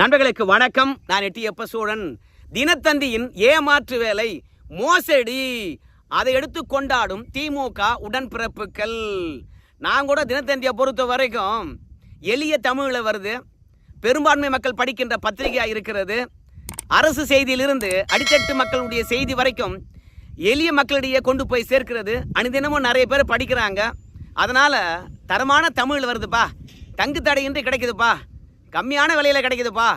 நண்பர்களுக்கு வணக்கம். நான் எட்டியப்ப சூழன் தினத்தந்தியின் ஏமாற்று வேலை மோசடி. அதை எடுத்து கொண்டாடும் திமுக உடன்பிறப்புகள் நான் கூட தினத்தந்தியை பொறுத்த வரைக்கும் எளிய தமிழில் வருது. பெரும்பான்மை மக்கள் படிக்கின்ற பத்திரிகையாக இருக்கிறது. அரசு செய்தியிலிருந்து அடித்தட்டு மக்களுடைய செய்தி வரைக்கும் எளிய மக்களிடையே கொண்டு போய் சேர்க்கிறது. அனுதினமும் நிறைய பேர் படிக்கிறாங்க. அதனால் தரமான தமிழ் வருதுப்பா. தங்கு தடையின்றி கிடைக்குதுப்பா. கம்மியான விலையில் கிடைக்குதுப்பா.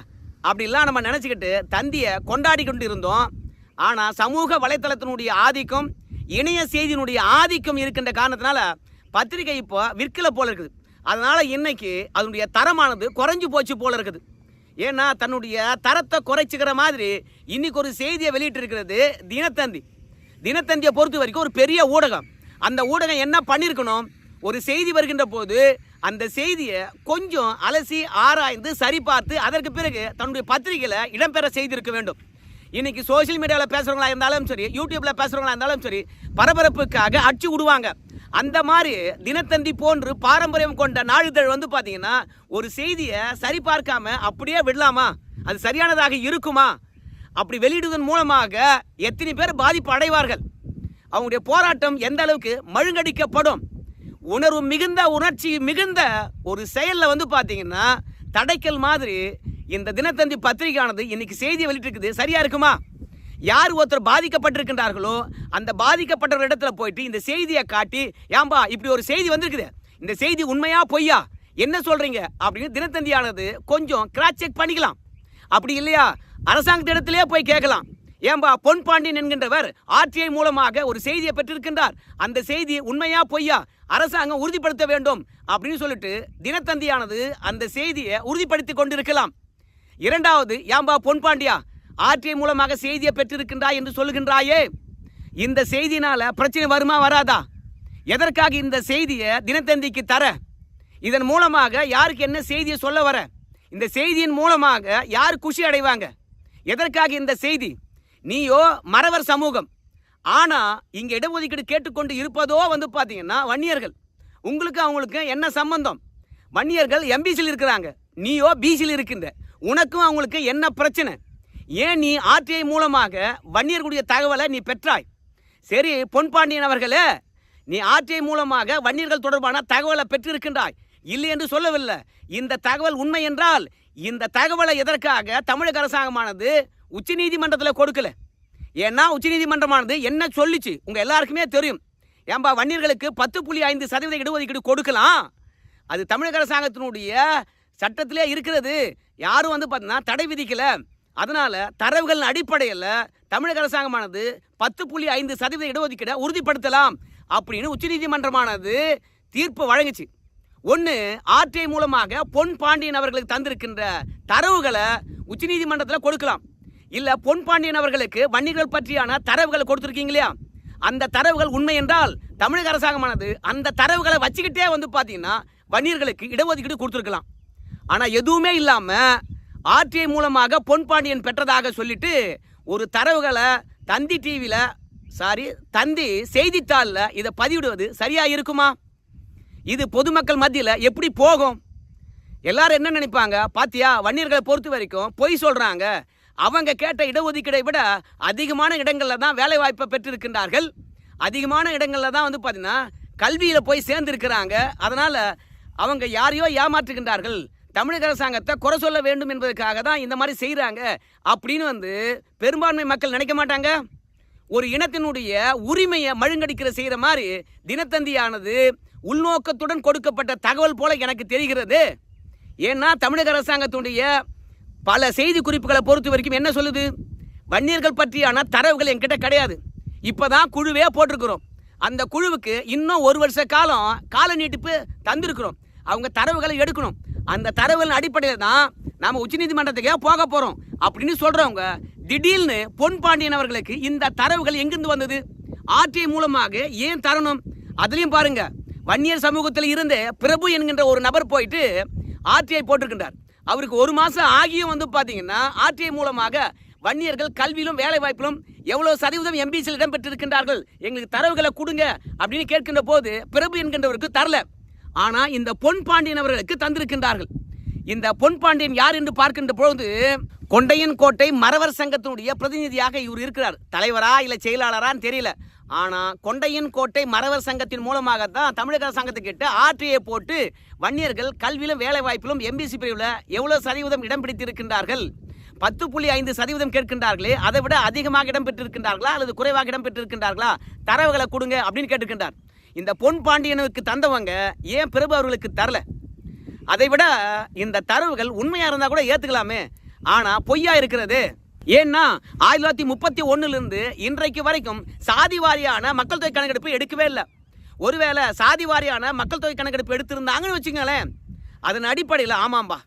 அப்படிலாம் நம்ம நினச்சிக்கிட்டு தந்தியை கொண்டாடி கொண்டு இருந்தோம் ஆனால் சமூக வலைத்தளத்தினுடைய ஆதிக்கம் இணைய செய்தியினுடைய ஆதிக்கம் இருக்கின்ற காரணத்தினால பத்திரிகை இப்போ விற்கல போல இருக்குது. அதனால் இன்னைக்கு அதனுடைய தரமானது குறைஞ்சி போச்சு போல இருக்குது. ஏன்னா தன்னுடைய தரத்தை குறைச்சிக்கிற மாதிரி இன்னைக்கு ஒரு செய்தியை வெளியிட்டு இருக்கிறது தினத்தந்தி. தினத்தந்தியை பொறுத்த வரைக்கும் ஒரு பெரிய ஊடகம். அந்த ஊடகம் என்ன பண்ணியிருக்கணும்? ஒரு செய்தி வருகின்ற போது அந்த செய்தியை கொஞ்சம் அலசி ஆராய்ந்து சரிபார்த்து அதற்கு பிறகு தன்னுடைய பத்திரிகையில் இடம்பெற செய்திருக்க வேண்டும். இன்னைக்கு சோஷியல் மீடியாவில் பேசுகிறவங்களா இருந்தாலும் சரி யூடியூப்பில் பேசுகிறவங்களா இருந்தாலும் சரி பரபரப்புக்காக அடிச்சு விடுவாங்க. அந்த மாதிரி தினத்தந்தி போன்று பாரம்பரியம் கொண்ட நாளிதழ் வந்து பார்த்தீங்கன்னா ஒரு செய்தியை சரிபார்க்காம அப்படியே விடலாமா? அது சரியானதாக இருக்குமா? அப்படி வெளியிடுவதன் மூலமாக எத்தனை பேர் பாதிப்பு அடைவார்கள்? அவங்களுடைய போராட்டம் எந்த அளவுக்கு மழுங்கடிக்கப்படும்? உணர்வு மிகுந்த உணர்ச்சி மிகுந்த ஒரு செயலில் வந்து பார்த்தீங்கன்னா தடைக்கல் மாதிரி இந்த தினத்தந்தி பத்திரிகையானது இன்னைக்கு செய்தியை வெளியிட்டிருக்குது. சரியா இருக்குமா? யார் ஒருத்தர் பாதிக்கப்பட்டிருக்கின்றார்களோ அந்த பாதிக்கப்பட்டவர் இடத்துல போயிட்டு இந்த செய்தியை காட்டி ஏம்பா இப்படி ஒரு செய்தி வந்திருக்குது. இந்த செய்தி உண்மையா பொய்யா? என்ன சொல்றீங்க? அப்படின்னு தினத்தந்தியானது கொஞ்சம் கிராஸ் செக் பண்ணிக்கலாம். அப்படி இல்லையா? அரசாங்கத்திடத்திலே போய் கேட்கலாம். ஏம்பா பொன் பாண்டியன் என்கின்றவர் ஆர்டிஐ மூலமாக ஒரு செய்தியை பெற்றிருக்கின்றார். அந்த செய்தி உண்மையா பொய்யா? அரசாங்கம் உறுதிப்படுத்த வேண்டும் அப்படின்னு சொல்லிட்டு தினத்தந்தியானது அந்த செய்தியை உறுதிப்படுத்தி கொண்டிருக்கலாம். இரண்டாவது ஏம்பா பொன் பாண்டியா ஆர்டிஐ மூலமாக செய்தியை பெற்றிருக்கின்றாய் என்று சொல்லுகின்றாயே. இந்த செய்தினால பிரச்சனை வருமா வராதா? எதற்காக இந்த செய்தியை தினத்தந்திக்கு தர? இதன் மூலமாக யாருக்கு என்ன செய்தியை சொல்ல வர? இந்த செய்தியின் மூலமாக யார் குஷி அடைவாங்க? எதற்காக இந்த செய்தி? நீயோ மறவர் சமூகம். ஆனால் இங்கே இடஒதுக்கீடு கேட்டுக்கொண்டு இருப்பதோ வந்து பார்த்தீங்கன்னா வன்னியர்கள். உங்களுக்கு அவங்களுக்கு என்ன சம்பந்தம்? வன்னியர்கள் எம்பிசியில் இருக்கிறாங்க. நீயோ பிசியில் இருக்கின்ற. உனக்கும் அவங்களுக்கு என்ன பிரச்சனை? ஏன் நீ ஆர்டிஐ மூலமாக வன்னியர்களுடைய தகவலை நீ பெற்றாய்? சரி பொன்பாண்டியன் அவர்களே நீ ஆர்டிஐ மூலமாக வன்னியர்கள் தொடர்பான தகவலை பெற்றிருக்கின்றாய். இல்லை என்று சொல்லவில்லை. இந்த தகவல் உண்மை என்றால் இந்த தகவலை எதற்காக தமிழக அரசாங்கமானது உச்சநீதிமன்றத்தில் கொடுக்கல. ஏன்னா உச்சநீதிமன்றமானது என்ன சொல்லிச்சு? உங்கள் எல்லாருக்குமே தெரியும். ஏன்பா வன்னியர்களுக்கு பத்து புள்ளி ஐந்து சதவீத இடஒதுக்கீடு கொடுக்கலாம்? அது தமிழக அரசாங்கத்தினுடைய சட்டத்திலே இருக்கிறது. யாரும் வந்து பார்த்தீங்கன்னா தடை விதிக்கலை. அதனால் தரவுகள் அடிப்படையில் தமிழக அரசாங்கமானது பத்து புள்ளி ஐந்து சதவீத இடஒதுக்கீடை உறுதிப்படுத்தலாம் அப்படின்னு உச்சநீதிமன்றமானது தீர்ப்பு வழங்குச்சு. ஒன்று ஆர்டிஐ மூலமாக பொன் பாண்டியன் அவர்களுக்கு தந்திருக்கின்ற தரவுகளை உச்சநீதிமன்றத்தில் கொடுக்கலாம். இல்லை பொன் பாண்டியன் அவர்களுக்கு வன்னியர்கள் பற்றியான தரவுகளை கொடுத்துருக்கீங்க இல்லையா அந்த தரவுகள் உண்மை என்றால் தமிழக அரசாங்கமானது அந்த தரவுகளை வச்சுக்கிட்டே வந்து பார்த்தீங்கன்னா வன்னியர்களுக்கு இடஒதுக்கீடு கொடுத்துருக்கலாம். ஆனால் எதுவுமே இல்லாமல் ஆர்டிஐ மூலமாக பொன் பாண்டியன் பெற்றதாக சொல்லிட்டு ஒரு தரவுகளை தந்தி டிவியில் சாரி தந்தி செய்தித்தாளில் இதை பதிவிடுவது சரியாக இருக்குமா? இது பொதுமக்கள் மத்தியில் எப்படி போகும்? எல்லாரும் என்ன நினைப்பாங்க? பாத்தியா வன்னியர்களை பொறுத்த வரைக்கும் பொய் சொல்கிறாங்க அவங்க கேட்ட இடஒதுக்கீடை விட அதிகமான இடங்களில் தான் வேலை வாய்ப்பை பெற்றிருக்கின்றார்கள். அதிகமான இடங்களில் தான் வந்து பார்த்தீங்கன்னா கல்வியில் போய் சேர்ந்திருக்கிறாங்க. அதனால் அவங்க யாரையோ ஏமாற்றுகின்றார்கள். தமிழக அரசாங்கத்தை குறை சொல்ல வேண்டும் என்பதற்காக தான் இந்த மாதிரி செய்கிறாங்க அப்படின்னு வந்து பெரும்பான்மை மக்கள் நினைக்க மாட்டாங்க. ஒரு இனத்தினுடைய உரிமையை மழுங்கடிக்கிற செய்கிற மாதிரி தினத்தந்தியானது உள்நோக்கத்துடன் கொடுக்கப்பட்ட தகவல் போல எனக்கு தெரிகிறது. ஏன்னா தமிழக அரசாங்கத்துடைய பல செய்தி குறிப்புகளை பொறுத்த வரைக்கும் என்ன சொல்லுது? வன்னியர்கள் பற்றியான தரவுகள் என்கிட்ட கிடையாது. இப்போ தான் குழுவே போட்டிருக்கிறோம். அந்த குழுவுக்கு இன்னும் ஒரு வருஷ காலம் கால நீட்டிப்பு தந்திருக்கிறோம். அவங்க தரவுகளை எடுக்கணும். அந்த தரவுகளின் அடிப்படையில் தான் நாம் உச்சநீதிமன்றத்துக்கே போக போகிறோம் அப்படின்னு சொல்கிறவங்க திடீர்னு பொன் பாண்டியன் அவர்களுக்கு இந்த தரவுகள் எங்கிருந்து வந்தது? ஆர்டிஐ மூலமாக ஏன் தரணும்? அதுலேயும் பாருங்கள் வன்னியர் சமூகத்தில் இருந்து பிரபு என்கின்ற ஒரு நபர் போயிட்டு ஆர்டிஐ போட்டிருக்கின்றார். அவருக்கு ஒரு மாசம் ஆகியும் வந்து பார்த்தீங்கன்னா ஆர்டிஐ மூலமாக வன்னியர்கள் கல்வியிலும் வேலைவாய்ப்பிலும் எவ்வளோ சதவீதம் எம்பிசியில் இடம்பெற்றிருக்கின்றார்கள்? எங்களுக்கு தரவுகளை கொடுங்க அப்படின்னு கேட்கின்ற போது பிரபு என்கின்றவருக்கு தரல. ஆனால் இந்த பொன் பாண்டியன் அவர்களுக்கு தந்திருக்கின்றார்கள். இந்த பொன்பாண்டியன் யார் என்று பார்க்கின்ற பொழுது கொண்டையன் கோட்டை மறவர் சங்கத்தினுடைய பிரதிநிதியாக இவர் இருக்கிறார். தலைவரா இல்லை செயலாளரான்னு தெரியல. ஆனால் கொண்டையன் கோட்டை மறவர் சங்கத்தின் மூலமாகத்தான் தமிழக அரசாங்கத்துக்கிட்ட ஆர்டிஐ போட்டு வன்னியர்கள் கல்வியிலும் வேலைவாய்ப்பிலும் எம்பிசி பிரிவில் எவ்வளோ சதவீதம் இடம் பிடித்திருக்கின்றார்கள்? பத்து புள்ளி ஐந்து சதவீதம் கேட்கின்றார்களே அதை விட அதிகமாக இடம் பெற்றிருக்கின்றார்களா அல்லது குறைவாக இடம் பெற்றிருக்கின்றார்களா? தரவுகளை கொடுங்க அப்படின்னு கேட்டுக்கின்றார் இந்த பொன் பாண்டியனுக்கு தந்தவங்க ஏன் பிரபு அவர்களுக்கு தரல? அதை விட இந்த தரவுகள் உண்மையா இருந்தா கூட ஏத்துக்கலாமே. ஆனா பொய்யா இருக்கிறது. ஏன்னா ஆயிரத்தி தொள்ளாயிரத்தி முப்பத்தி ஒன்றுலேருந்து இன்றைக்கு வரைக்கும் சாதி வாரியான மக்கள் தொகை கணக்கெடுப்பு எடுக்கவே இல்லை. ஒருவேளை சாதி வாரியான மக்கள் தொகை கணக்கெடுப்பு எடுத்திருந்தாங்கன்னு வச்சுங்களேன் அதன் அடிப்படையில் ஆமாம்பா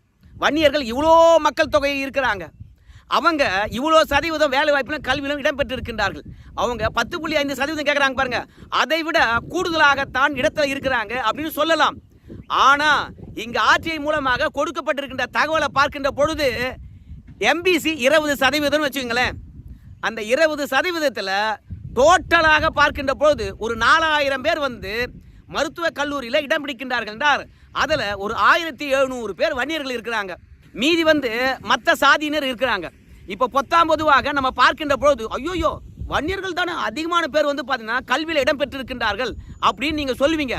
வன்னியர்கள் இவ்வளோ மக்கள் தொகை இருக்கிறாங்க அவங்க இவ்வளோ சதவீதம் வேலை வாய்ப்பிலும் கல்வியிலும் இடம்பெற்று இருக்கின்றார்கள் அவங்க பத்து புள்ளி ஐந்து சதவீதம் கேட்குறாங்க பாருங்க. அதை விட கூடுதலாகத்தான் இடத்துல இருக்கிறாங்க அப்படின்னு சொல்லலாம். ஆனா இங்க ஆட்சியை மூலமாக கொடுக்கப்பட்டிருக்கின்ற தகவலை பார்க்கின்ற பொழுது எம்பிசி இருபது சதவீதம்னு வச்சுக்கோங்களேன். அந்த இருபது சதவீதத்தில் டோட்டலாக பார்க்கின்ற பொழுது ஒரு நாலாயிரம் பேர் வந்து மருத்துவக் கல்லூரியில் இடம் பிடிக்கின்றார்கள் என்றார். அதில் ஒரு ஆயிரத்தி எழுநூறு பேர் வன்னியர்கள் இருக்கிறாங்க. மீதி வந்து மற்ற சாதியினர் இருக்கிறாங்க. இப்போ பொத்தாம் பொதுவாக நம்ம பார்க்கின்ற பொழுது ஐயோயோ வன்னியர்கள் தானே அதிகமான பேர் வந்து பார்த்தீங்கன்னா கல்வியில் இடம் பெற்றிருக்கின்றார்கள் அப்படின்னு நீங்கள் சொல்லுவீங்க.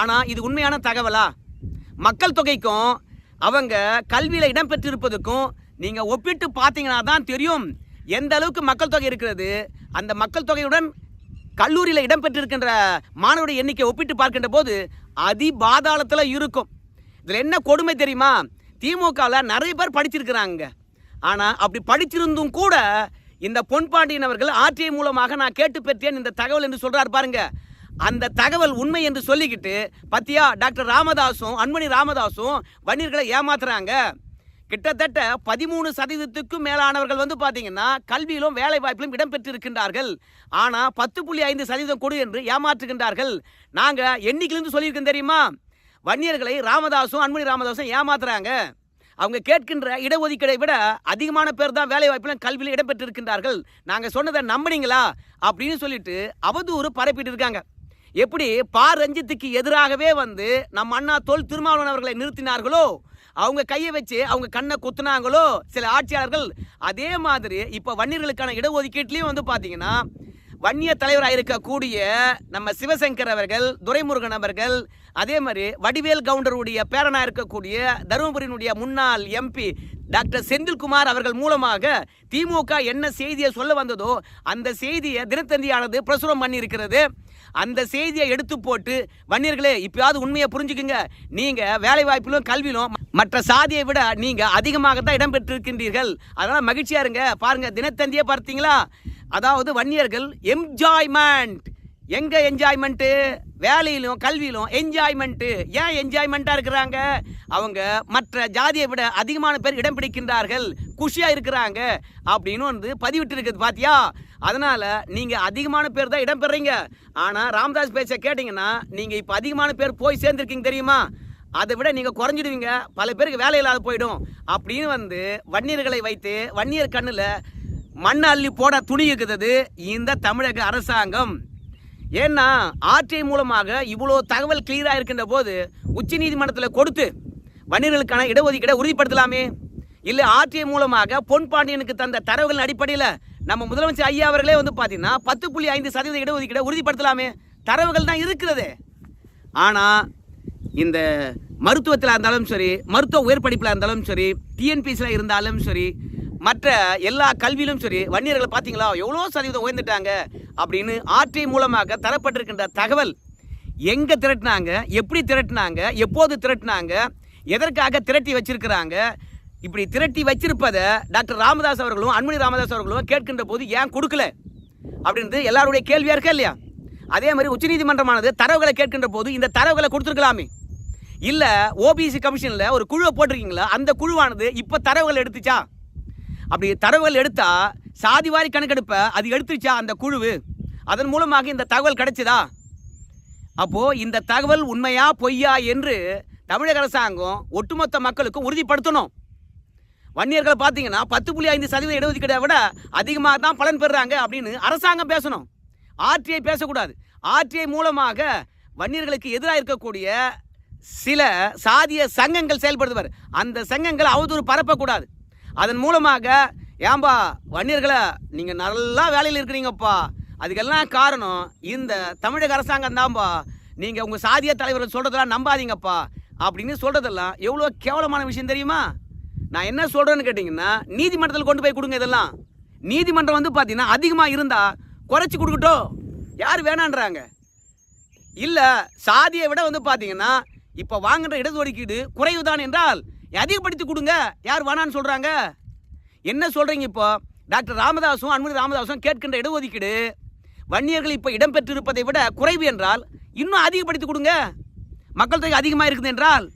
ஆனால் இது உண்மையான தகவலா? மக்கள் தொகைக்கும் அவங்க கல்வியில் இடம்பெற்றிருப்பதுக்கும் நீங்கள் ஒப்பிட்டு பார்த்தீங்கன்னா தான் தெரியும் எந்த அளவுக்கு மக்கள் தொகை இருக்கிறது அந்த மக்கள் தொகையுடன் கல்லூரியில் இடம்பெற்றிருக்கின்ற மாணவருடைய எண்ணிக்கை ஒப்பிட்டு பார்க்கின்ற போது அதி பாதாளத்தில் இருக்கும். இதில் என்ன கொடுமை தெரியுமா? திமுகவில் நிறைய பேர் படிச்சிருக்கிறாங்க. ஆனால் அப்படி படிச்சிருந்தும் கூட இந்த பொன்பாண்டியன் அவர்கள் ஆர்டிஐ மூலமாக நான் கேட்டு பெற்றேன் இந்த தகவல் என்று சொல்கிறார் பாருங்கள் அந்த தகவல் உண்மை என்று சொல்லிக்கிட்டு பத்தியா டாக்டர் ராமதாசும் அன்மணி ராமதாசும் வன்னியர்களை ஏமாத்துறாங்க. கிட்டத்தட்ட பதிமூணு சதவீதத்துக்கும் மேலானவர்கள் வந்து பார்த்தீங்கன்னா கல்வியிலும் வேலை வாய்ப்பிலும் இடம்பெற்றிருக்கின்றார்கள். ஆனால் பத்து புள்ளி ஐந்து சதவீதம் கொடு என்று ஏமாற்றுகின்றார்கள். நாங்கள் எண்ணிக்கையிலிருந்து சொல்லியிருக்கோம் தெரியுமா? வன்னியர்களை ராமதாசும் அன்மணி ராமதாசும் ஏமாத்துறாங்க. அவங்க கேட்கின்ற இடஒதுக்கீடை விட அதிகமான பேர் தான் வேலை வாய்ப்பிலும் கல்வியில் இடம்பெற்றிருக்கின்றார்கள். நாங்கள் சொன்னதை நம்புனீங்களா? அப்படின்னு சொல்லிட்டு அவதூறு பரப்பிட்டு இருக்காங்க. எப்படி பா ரஞ்சித்துக்கு எதிராகவே வந்து நம்ம அண்ணா தோல் திருமாவளவன் அவர்களை நிறுத்தினார்களோ? அவங்க கையை வச்சு அவங்க கண்ணை குத்துனாங்களோ? சில ஆட்சியாளர்கள் அதே மாதிரி இப்போ வன்னியர்களுக்கான இடஒதுக்கீட்லேயும் வந்து பார்த்தீங்கன்னா வன்னிய தலைவராக இருக்கக்கூடிய நம்ம சிவசங்கர் அவர்கள் துரைமுருகன் அவர்கள் அதே மாதிரி வடிவேல் கவுண்டருடைய பேரனாக இருக்கக்கூடிய தருமபுரியினுடைய முன்னாள் எம்பி டாக்டர் செந்தில்குமார் அவர்கள் மூலமாக திமுக என்ன செய்தியை சொல்ல வந்ததோ அந்த செய்தியை தினத்தந்தியானது பிரசுரம் பண்ணியிருக்கிறது. அந்த செய்தியை எடுத்து போட்டு வன்னியர்களே இப்பயாவது உண்மையை புரிஞ்சுக்குங்க. நீங்க வேலை வாய்ப்பிலும் கல்வியிலும் மற்ற சாதியை விட நீங்க அதிகமாக தான் இடம்பெற்றிருக்கின்றீர்கள் அதனால மகிழ்ச்சியா இருங்க. பாருங்க தினத்தந்தியே பார்த்தீங்களா? அதாவது வன்னியர்கள் என்ஜாய்மெண்ட் எங்க என்ஜாய்மெண்ட்டு வேலையிலும் கல்வியிலும் என்ஜாய்மெண்ட்டு ஏன் என்ஜாய்மெண்ட்டாக இருக்கிறாங்க? அவங்க மற்ற ஜாதியை விட அதிகமான பேர் இடம் பிடிக்கின்றார்கள். குஷியாக இருக்கிறாங்க. அப்படின்னு வந்து பதிவிட்டு இருக்குது பாத்தியா? அதனால் நீங்கள் அதிகமான பேர் தான் இடம் பெறீங்க. ஆனால் ராமதாஸ் பேச்சை கேட்டிங்கன்னா நீங்கள் இப்போ அதிகமான பேர் போய் சேர்ந்துருக்கீங்க தெரியுமா? அதை விட நீங்கள் குறைஞ்சிடுவீங்க. பல பேருக்கு வேலை இல்லாத போயிடும். அப்படின்னு வந்து வன்னியர்களை வைத்து வன்னியர் கண்ணில் மண் அள்ளி போட இருக்குது இந்த தமிழக அரசாங்கம். ஏன்னா ஆர்டிஐ மூலமாக இவ்வளோ தகவல் கிளியராக இருக்கின்ற போது உச்ச நீதிமன்றத்தில் கொடுத்து வன்னியர்களுக்கான இடஒதுக்கீடை உறுதிப்படுத்தலாமே? இல்லை ஆர்டிஐ மூலமாக பொன் பாண்டியனுக்கு தந்த தரவுகளின் அடிப்படையில் நம்ம முதலமைச்சர் ஐயா அவர்களே வந்து பார்த்தீங்கன்னா பத்து புள்ளி ஐந்து சதவீத இடஒதுக்கீடை உறுதிப்படுத்தலாமே? தரவுகள் தான் இருக்கிறது. ஆனால் இந்த மருத்துவத்தில் இருந்தாலும் சரி மருத்துவ உயர் படிப்பில் இருந்தாலும் சரி டிஎன்பிசியில் இருந்தாலும் சரி மற்ற எல்லா கல்வியிலும் சரி வன்னியர்களை பார்த்தீங்களா? எவ்வளோ சதவீதம் உயர்ந்துட்டாங்க அப்படின்னு ஆர்டி மூலமாக தரப்பட்டிருக்கின்ற தகவல் எங்கே திரட்டினாங்க எப்படி திரட்டினாங்க எப்போது திரட்டினாங்க எதற்காக திரட்டி வச்சிருக்கிறாங்க இப்படி திரட்டி வச்சிருப்பதை டாக்டர் ராமதாஸ் அவர்களும் அன்மணி ராமதாஸ் அவர்களும் கேட்கின்ற போது ஏன் கொடுக்கல? அப்படின்றது எல்லாருடைய கேள்வியாக இருக்கா இல்லையா? அதே மாதிரி உச்சநீதிமன்றமானது தரவுகளை கேட்கின்ற போது இந்த தரவுகளை கொடுத்துருக்கலாமே. இல்லை ஓபிசி கமிஷனில் ஒரு குழுவை போட்டிருக்கீங்களா? அந்த குழுவானது இப்போ தரவுகள் எடுத்துச்சா? அப்படி தரவுகள் எடுத்தா சாதிவாரி கணக்கெடுப்பை அது எடுத்துருச்சா அந்த குழுவு? அதன் மூலமாக இந்த தகவல் கிடைச்சதா? அப்போ இந்த தகவல் உண்மையா பொய்யா என்று தமிழக அரசாங்கம் ஒட்டுமொத்த மக்களுக்கும் உறுதிப்படுத்தணும். வன்னியர்கள் பார்த்தீங்கன்னா பத்து புள்ளி ஐந்து சதவீத இடஒதுக்கீடை விட அதிகமாக தான் பலன் பெறுறாங்க அப்படின்னு அரசாங்கம் பேசணும். ஆர்டிஐ பேசக்கூடாது. ஆர்டிஐ மூலமாக வன்னியர்களுக்கு எதிராக இருக்கக்கூடிய சில சாதிய சங்கங்கள் செயல்படுத்துவார் அந்த சங்கங்கள் அவதூறு பரப்பக்கூடாது. அதன் மூலமாக ஏன்பா வன்னியர்களை நீங்கள் நல்லா வேலையில் இருக்கிறீங்கப்பா. அதுக்கெல்லாம் காரணம் இந்த தமிழக அரசாங்கம் தான்ப்பா நீங்கள் உங்கள் சாதிய தலைவர்கள் சொல்கிறதெல்லாம் நம்பாதீங்கப்பா. அப்படின்னு சொல்கிறதெல்லாம் எவ்வளோ கேவலமான விஷயம் தெரியுமா? நான் என்ன சொல்கிறேன்னு கேட்டிங்கன்னா நீதிமன்றத்தில் கொண்டு போய் கொடுங்க இதெல்லாம். நீதிமன்றம் வந்து பார்த்தீங்கன்னா அதிகமாக இருந்தால் குறைச்சி கொடுக்கட்டும். யார் வேணான்றாங்க. இல்லை சாதியை விட வந்து பார்த்தீங்கன்னா இப்போ வாங்குகிற இடஒதுக்கீடு ஒதுக்கீடு குறைவுதான் என்றால் அதிகப்படுத்தி கொடுங்க. யார் வேணான்னு சொல்கிறாங்க என்ன சொல்கிறீங்க இப்போ? டாக்டர் ராமதாசும் அன்புமணி ராமதாசும் கேட்கின்ற இடஒதுக்கீடு வன்னியர்கள் இப்போ இடம்பெற்றிருப்பதை விட குறைவு என்றால் இன்னும் அதிகப்படுத்தி கொடுங்க. மக்கள் தொகை அதிகமாக இருக்குது என்றால்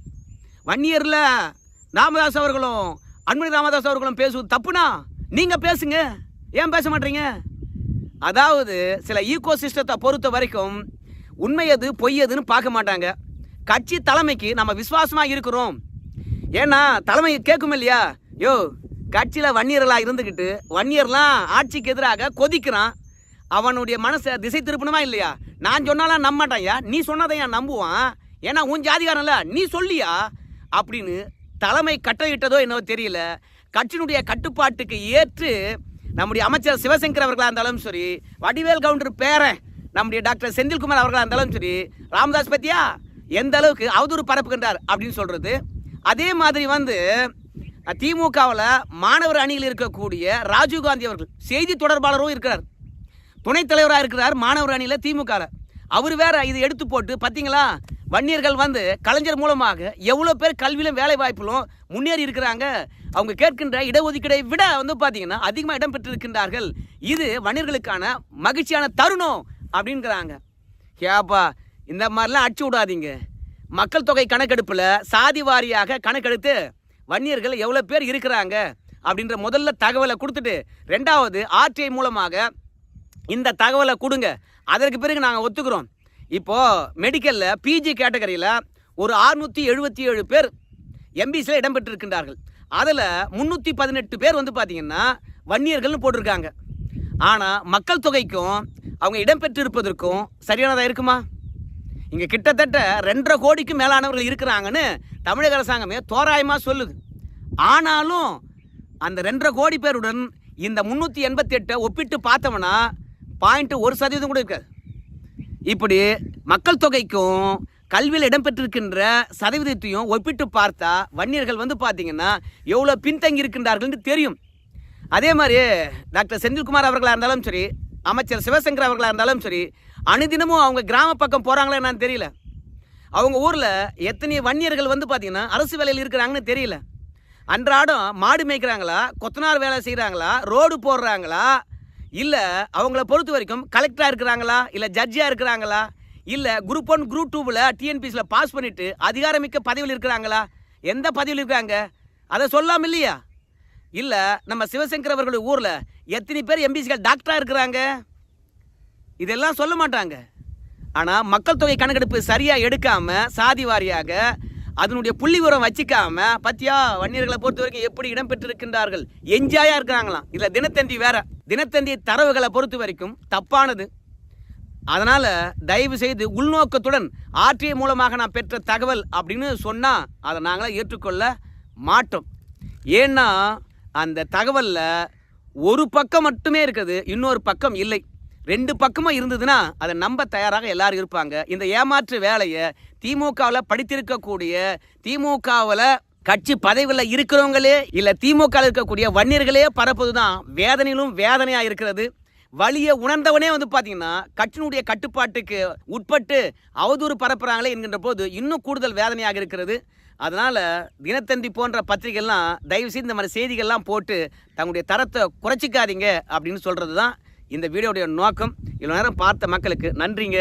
வன்னியரில் ராமதாஸ் அவர்களும் அன்புமணி ராமதாஸ் அவர்களும் பேசுவது தப்புனா? நீங்கள் பேசுங்க. ஏன் பேச மாட்டீங்க? அதாவது சில ஈகோ சிஸ்டத்தை பொறுத்த வரைக்கும் உண்மை எது பொய் எதுன்னு பார்க்க மாட்டாங்க. கட்சி தலைமைக்கு நம்ம விசுவாசமாக இருக்கிறோம். ஏன்னா தலைமை கேட்கும் இல்லையா? யோ கட்சியில் வன்னியர்களாக இருந்துக்கிட்டு வன்னியர்லாம் ஆட்சிக்கு எதிராக கொதிக்கிறான். அவனுடைய மனசை திசை திருப்பணுமா இல்லையா? நான் சொன்னாலாம் நம்ப மாட்டான்யா நீ சொன்னதை நம்புவான். ஏன்னா உன் ஜாதிகாரன்ல நீ சொல்லியா? அப்படின்னு தலைமை கட்டளையிட்டதோ என்னவோ தெரியல. கட்சியினுடைய கட்டுப்பாட்டுக்கு ஏற்று நம்முடைய அமைச்சர் சிவசங்கர் அவர்களாக இருந்தாலும் சரி வடிவேல் கவுண்டர் பேரன் நம்முடைய டாக்டர் செந்தில்குமார் அவர்களாக இருந்தாலும் சரி ராமதாஸ் பத்தியா? எந்த அளவுக்கு அவதூறு பரப்புகின்றார் அப்படின்னு சொல்றது அதே மாதிரி வந்து திமுகவில் மாணவர் அணியில் இருக்கக்கூடிய ராஜீவ்காந்தி அவர்கள் செய்தி தொடர்பாளரும் இருக்கிறார். துணைத் தலைவராக இருக்கிறார் மாணவர் அணியில் திமுகவில் அவர் வேற இது எடுத்து போட்டு பார்த்தீங்களா வன்னியர்கள் வந்து கலைஞர் மூலமாக எவ்வளோ பேர் கல்வியிலும் வேலை வாய்ப்பிலும் முன்னேறி இருக்கிறாங்க. அவங்க கேட்கின்ற இடஒதுக்கீடை விட வந்து பார்த்தீங்கன்னா அதிகமாக இடம் பெற்றிருக்கின்றார்கள். இது வன்னியர்களுக்கான மகிழ்ச்சியான தருணம் அப்படிங்கிறாங்க. ஏப்பா இந்த மாதிரிலாம் அடிச்சு விடாதீங்க. மக்கள் தொகை கணக்கெடுப்பில் சாதி வாரியாக கணக்கெடுத்து வன்னியர்கள் எவ்வளோ பேர் இருக்கிறாங்க அப்படின்ற முதல்ல தகவலை கொடுத்துட்டு ரெண்டாவது ஆர்டிஐ மூலமாக இந்த தகவலை கொடுங்க. அதற்கு பிறகு நாங்கள் ஒத்துக்கிறோம். இப்போது மெடிக்கலில் பிஜி கேட்டகரியில் ஒரு அறுநூற்றி எழுபத்தி ஏழு பேர் எம்பிசியில் இடம்பெற்றிருக்கின்றார்கள். அதில் முந்நூற்றி பதினெட்டு பேர் வந்து பார்த்திங்கன்னா வன்னியர்கள்னு போட்டிருக்காங்க. ஆனால் மக்கள் தொகைக்கும் அவங்க இடம்பெற்றிருப்பதற்கும் சரியானதாக இருக்குமா? இங்கே கிட்டத்தட்ட ரெண்டரை கோடிக்கு மேலானவர்கள் இருக்கிறாங்கன்னு தமிழக அரசாங்கமே தோராயமாக சொல்லுது. ஆனாலும் அந்த ரெண்டரை கோடி பேருடன் இந்த முந்நூற்றி எண்பத்தி எட்டை ஒப்பிட்டு பார்த்தோம்னா பாயிண்ட்டு ஒரு சதவீதம் கூட இருக்காது. இப்படி மக்கள் தொகைக்கும் கல்வியில் இடம்பெற்றிருக்கின்ற சதவீதத்தையும் ஒப்பிட்டு பார்த்தா வன்னியர்கள் வந்து பார்த்தீங்கன்னா எவ்வளோ பின்தங்கி இருக்கின்றார்கள்னு தெரியும். அதே மாதிரி டாக்டர் செந்தில்குமார் அவர்களாக இருந்தாலும் சரி அமைச்சர் சிவசங்கர் அவர்களாக இருந்தாலும் சரி அனுதினமும் அவங்க கிராம பக்கம் போகிறாங்களா என்னன்னு தெரியல. அவங்க ஊரில் எத்தனை வன்னியர்கள் வந்து பார்த்தீங்கன்னா அரசு வேலையில் இருக்கிறாங்கன்னு தெரியல. அன்றாடம் மாடு மேய்க்கிறாங்களா கொத்தனார் வேலை செய்கிறாங்களா ரோடு போடுறாங்களா இல்லை அவங்கள பொறுத்த வரைக்கும் கலெக்டராக இருக்கிறாங்களா இல்லை ஜட்ஜியாக இருக்கிறாங்களா இல்லை குரூப் ஒன் குரூப் டூவில் டிஎன்பிசியில் பாஸ் பண்ணிவிட்டு அதிகாரமிக்க பதவியில் இருக்கிறாங்களா எந்த பதவியில் இருக்காங்க அதை சொல்லாமல் இல்லையா? இல்லை நம்ம சிவசங்கர் அவர்களுடைய ஊரில் எத்தனை பேர் எம்பிசிகள் டாக்டராக இருக்கிறாங்க? இதெல்லாம் சொல்ல மாட்டாங்க. ஆனால் மக்கள் தொகை கணக்கெடுப்பு சரியாக எடுக்காமல் சாதி வாரியாக அதனுடைய புள்ளி உரம் வச்சுக்காம பத்தியா வன்னியர்களை பொறுத்த வரைக்கும் எப்படி இடம்பெற்றிருக்கின்றார்கள் என்ஜாயாக இருக்கிறாங்களாம். இதில் தினத்தந்தி வேற. தினத்தந்தி தரவுகளை பொறுத்த வரைக்கும் தப்பானது. அதனால் தயவு செய்து உள்நோக்கத்துடன் ஆர்டிஐ மூலமாக நான் பெற்ற தகவல் அப்படின்னு சொன்னால் அதை நாங்களாம் ஏற்றுக்கொள்ள மாட்டோம். ஏன்னா அந்த தகவலில் ஒரு பக்கம் மட்டுமே இருக்குது இன்னொரு பக்கம் இல்லை. ரெண்டு பக்கமும் இருந்ததுன்னா அதை நம்ப தயாராக எல்லாரும் இருப்பாங்க. இந்த ஏமாற்று வேலையை திமுகவில் படித்திருக்கக்கூடிய திமுகவில் கட்சி பதவியில் இருக்கிறவங்களே இல்லை திமுகவில் இருக்கக்கூடிய வன்னியர்களே பரப்பது தான் வேதனையிலும் வேதனையாக இருக்கிறது. வலியை உணர்ந்தவனே வந்து பார்த்தீங்கன்னா கட்சியினுடைய கட்டுப்பாட்டுக்கு உட்பட்டு அவதூறு பரப்புகிறாங்களே என்கின்ற போது இன்னும் கூடுதல் வேதனையாக இருக்கிறது. அதனால் தினத்தந்தி போன்ற பத்திரிகைலாம் தயவு செய்து இந்த மாதிரி செய்திகள்லாம் போட்டு தங்களுடைய தரத்தை குறைச்சிக்காதீங்க அப்படின்னு சொல்கிறது தான் இந்த வீடியோடைய நோக்கம் இவ்வளோ நேரம் பார்த்த மக்களுக்கு நன்றிங்க.